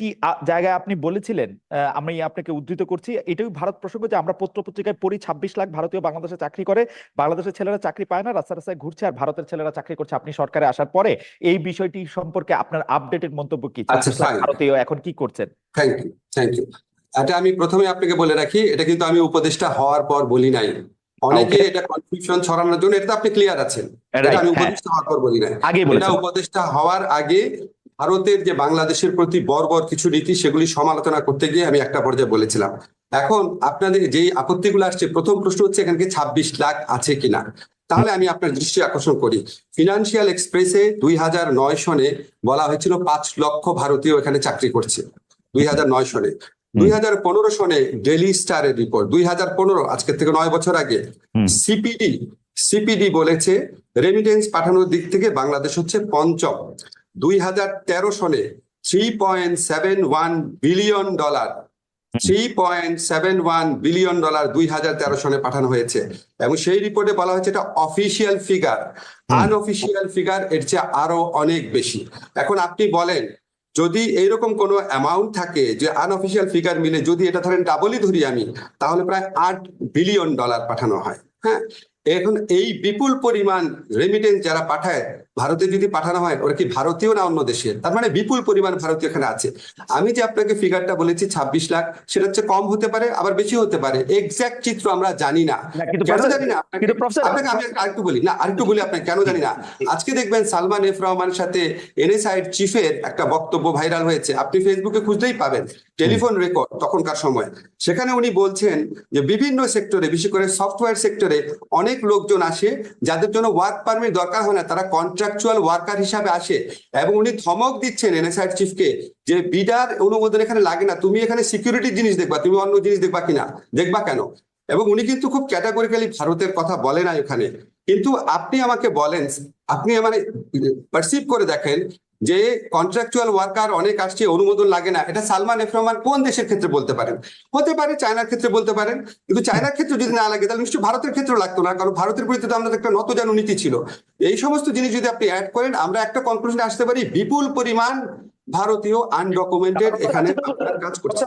একটি জায়গায় আপনি বলেছিলেন আমি আপনাকে উদ্ধৃত করছি এটাই ভারত প্রসঙ্গ যে আমরা পত্র পত্রিকায় পড়ি ছাব্বিশ লাখ ভারতীয় বাংলাদেশে চাকরি করে বাংলাদেশের ছেলেরা চাকরি পায় না রাস্তা রাস্তায় ঘুরছে আর ভারতের ছেলেরা চাকরি করছে আপনি সরকারে আসার পরে এই বিষয়টি সম্পর্কে আপনার আপডেটেড মন্তব্য কি? আচ্ছা, 26 লাখ fine. ভারতীয় এখন কি করছেন? থ্যাংক ইউ থ্যাংক ইউ এটা আমি প্রথমে আপনাকে বলে রাখি এটা কিন্তু আমি উপদেষ্টা হওয়ার পর বলি নাই। অনেকে এটা কনফিউশন ছড়ানোর জন্য এটা আপনি ক্লিয়ার আছেন। এটা আমি হ্যাঁ। উপদেষ্টা হওয়ার পর বলি নাই। এটা উপদেষ্টা হওয়ার আগে ভারতের যে বাংলাদেশের প্রতি বর্বর কিছু নীতি সেগুলি সমালোচনা করতে গিয়ে আমি একটা পর্যায়ে বলেছিলাম। এখন আপনাদের যেই আপত্তিগুলো আসছে প্রথম প্রশ্ন হচ্ছে এখানে ছাব্বিশ লাখ আছে কিনা? তাহলে আমি আপনার দৃষ্টি আকর্ষণ করি। ফিনান্সিয়াল এক্সপ্রেসে দুই হাজার নয় সনে বলা হয়েছিল পাঁচ লক্ষ ভারতীয় এখানে চাকরি করছে। দুই হাজার নয় সনে। দুই হাজার পনেরো সনে ডেলি স্টারের রিপোর্ট দুই হাজার পনেরো আজকের থেকে নয় বছর আগে। সিপিডি সিপিডি বলেছে রেমিটেন্স পাঠানোর দিক থেকে বাংলাদেশ হচ্ছে পঞ্চম। দুই হাজার তেরো সনে three point seven one billion dollar three point seven one billion dollar দুই হাজার তেরো সনে পাঠানো হয়েছে। এবং সেই রিপোর্টে বলা হয়েছে এটা অফিসিয়াল ফিগার আনঅফিসিয়াল ফিগার এর চেয়ে আরও অনেক বেশি। এখন আপনি বলেন যদি এইরকম কোনো অ্যামাউন্ট থাকে যে আনঅফিসিয়াল ফিগার মিলে যদি এটা ধরেন ডাবলই ধরি আমি তাহলে প্রায় আট বিলিয়ন ডলার পাঠানো হয়। হ্যাঁ? এখন এই বিপুল পরিমাণ রেমিটেন্স যারা পাঠায় ভারতে যদি পাঠানো হয় ওরা কি ভারতীয় না অন্য দেশের? তার মানে বিপুল পরিমাণ ভারতীয় এখানে আছে। আমি যে আপনাকে ফিগারটা বলেছি ছাব্বিশ লাখ সেটা হচ্ছে কম হতে পারে আবার বেশি হতে পারে। এক্সাক্ট চিত্র আমরা জানি না। কেন জানি না? আপনাকে আমি আরেকটু বলি। না আরেকটু বলি আপনাকে কেন জানি না? আজকে দেখবেন সালমান এফ রহমানের সাথে এনএসআই চিফের একটা বক্তব্য ভাইরাল হয়েছে। আপনি ফেসবুকে খুঁজলেই পাবেন টেলিফোন রেকর্ড তখনকার সময়। সেখানে উনি বলছেন যে বিভিন্ন সেক্টরে বিশেষ করে সফটওয়্যার সেক্টরে অনেক লোকজন আসে যাদের জন্য ওয়ার্ক পারমিট দরকার হয় না তারা কন্ট্রাকচুয়াল ওয়ার্কার হিসাবে আসে এবং উনি ধমক দিচ্ছেন এনএসআর চিফকে যে বিডার অনুমোদন এখানে লাগে না, তুমি এখানে সিকিউরিটি জিনিস দেখবা, তুমি অন্য জিনিস দেখবা কিনা, দেখবা কেন? এবং উনি কিন্তু খুব ক্যাটাগরিক্যালি ভারতের কথা বলে না এখানে কিন্তু আপনি আমাকে বলেন, আপনি মানে পারসিভ করে দেখেন যে কন্ট্রাকচুয়াল ওয়ার্কার অনেক আসছে অনুমোদন লাগে না। এটা সালমান এফরমান কোন দেশের ক্ষেত্রে বলতে পারেন? হতে পারে চায়নার ক্ষেত্রে বলতে পারেন কিন্তু চায়নার ক্ষেত্রে যদি না লাগে তাহলে নিশ্চয়ই ভারতের ক্ষেত্রে লাগতো না কারণ ভারতের তো আমাদের একটা নতজানু নীতি ছিল। এই সমস্ত জিনিস যদি আপনি অ্যাড করেন আমরা একটা কনক্লুশনে আসতে পারি বিপুল পরিমাণ ভারতীয় আনডকুমেন্টেড এখানে কাজ করছে